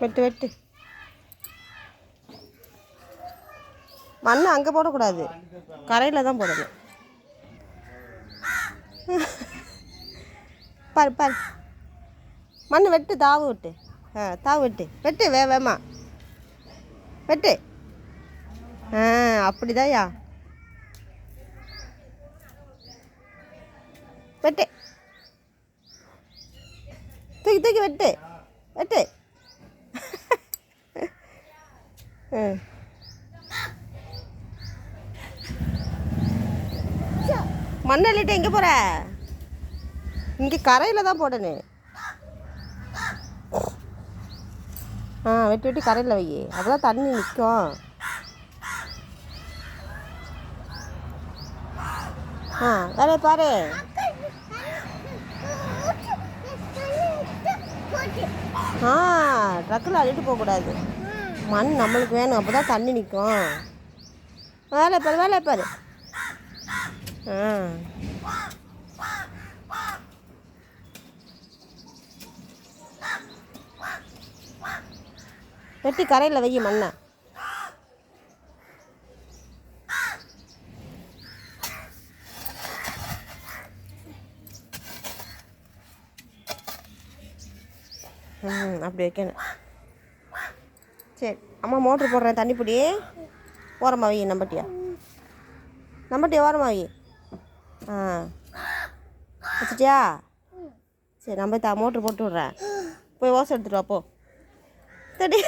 வெட்டு வெட்டு. மண் அங்கே போடக்கூடாது. கரையில் தான் போடணும். பாரு பாரு. மண் வெட்டு தாவு விட்டு. ஆ தாவு வெட்டு. வெட்டு வே வேமா. வெட்டு. ஆ அப்படிதாயா வெட்டு. தூக்கி தூக்கி வெட்டு. வெட்டு ம் மண் அள்ளிட்டு எங்கே போகிற இங்கே கரையில் தான் போடணும். ஆ வெட்டி வெட்டி கரையில் வை. அப்போ தண்ணி நிற்கும் ஆ வேலையை பாரு. ஆ ட்ரக்கில் அள்ளிட்டு போகக்கூடாது. மண் நம்மளுக்கு வேணும். அப்போ தான் தண்ணி நிற்கும் வேலை பாரு வேலை பாரு. ஆ. வெட்டி கரையில் வை மண்ணை. அப்படி வைக்கணும். சரி அம்மா மோட்ரு போடுறேன் தண்ணி பிடி. ஓரமாக வை நம்பட்டியா? நம்பட்டியா ஓரமாக வை. ஆ. வச்சுட்டியா? சரி நம்ம தா மோட்ரு போட்டு விட்றேன். போய் ஓசை எடுத்துட்டு வா போ. தடி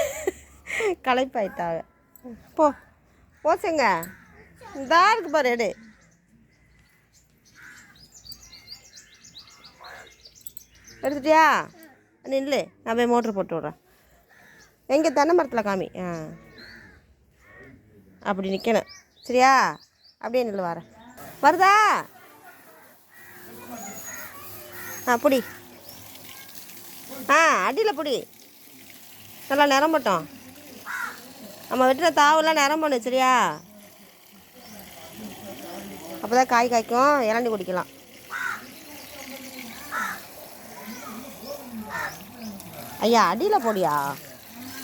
களைப்பாயிட்டாங்க போ ஓசைங்க. இந்தா இருக்கு பாரு எடு. எடுத்துட்டியா? நில்லு நான் போய் மோட்ரு போட்டு விட்றேன். எங்கே தென்னை மரத்தில் காமி? ஆ. அப்படி நிற்கணும் சரியா? அப்படியே நில்லு வரேன். வருதா? ஆ புடி. ஆ அடியில் புடி. நல்லா நிரம்பட்டோம் நம்ம வெட்டுற தாவெல்லாம் நிரம்பணும் சரியா? அப்போ தான் காய் காய்க்கும். இளநி குடிக்கலாம். ஐயா அடியில் போடியா?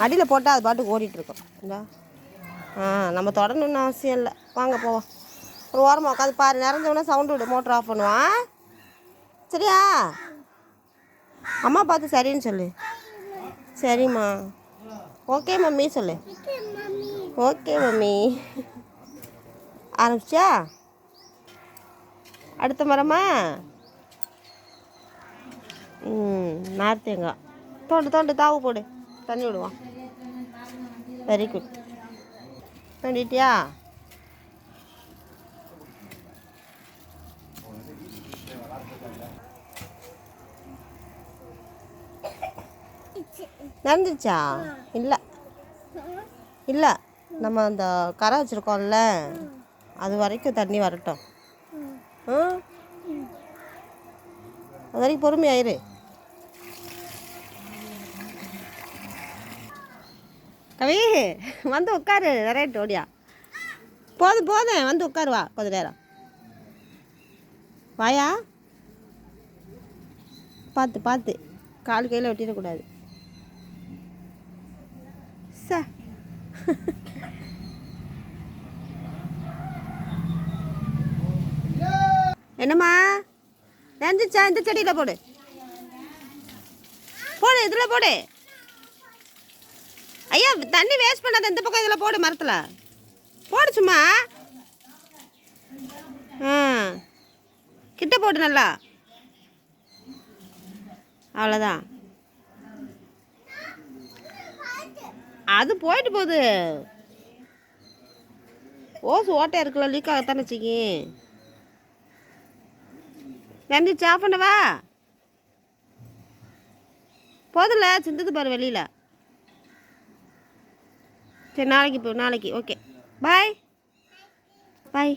அடியில் போட்டால் அது பாட்டுக்கு ஓடிட்டுருக்கோம். இருக்கும் ஆ நம்ம தொடணும்னு அவசியம் இல்லை. வாங்க போவோம். ஒரு ஓரமாக உட்காந்து பாரு. நிறைஞ்சவொடனே சவுண்டு விடு. மோட்டர் ஆஃப் பண்ணுவான் சரியா? அம்மா பார்த்து சரின்னு சொல்லு. சரிம்மா. ஓகே மம்மி சொல்லு. Okay mummy. ஆரம்பிச்சா அடுத்த மரமா? ம் நார்த்தேங்காய். தோண்டு தோண்டு தாவு போடு. தண்ணி விடுவான் வெரி குட் பண்ணிட்டியா நடந்துச்சா? இல்லை. இல்லை. நம்ம அந்த கரை வச்சுருக்கோம்ல அது வரைக்கும் தண்ணி வரட்டும். ம் அது வரைக்கும் பொறுமையாயிரு கவி வந்து உட்காரு நிறைய ஓடியா போதும் போதும் வந்து உட்காரு வா கொஞ்ச நேரம் வாயா பார்த்து பார்த்து கால் கையில் வெட்டிடக்கூடாது ச என்னம்மா நெஞ்சிச்சா இந்த செடியில் போடு போடு இதில் போடு ஐயா தண்ணி வேஸ்ட் பண்ணாத இந்த பக்கம் இதில் போடு மரத்தில். போடு சும்மா. ஆ. கிட்ட போடு நல்லா. அவ்வளோதான் அது போயிட்டு போகுது. ஓசு ஓட்டை இருக்குல்ல லீக் ஆகத்தானே வச்சுக்கி. நன்றி சாப்பிடவா பண்ணவா போதில்ல சிந்தது பாரு வெளியில். சரி நாளைக்கு போ நாளைக்கு. ஓகே பாய் பாய்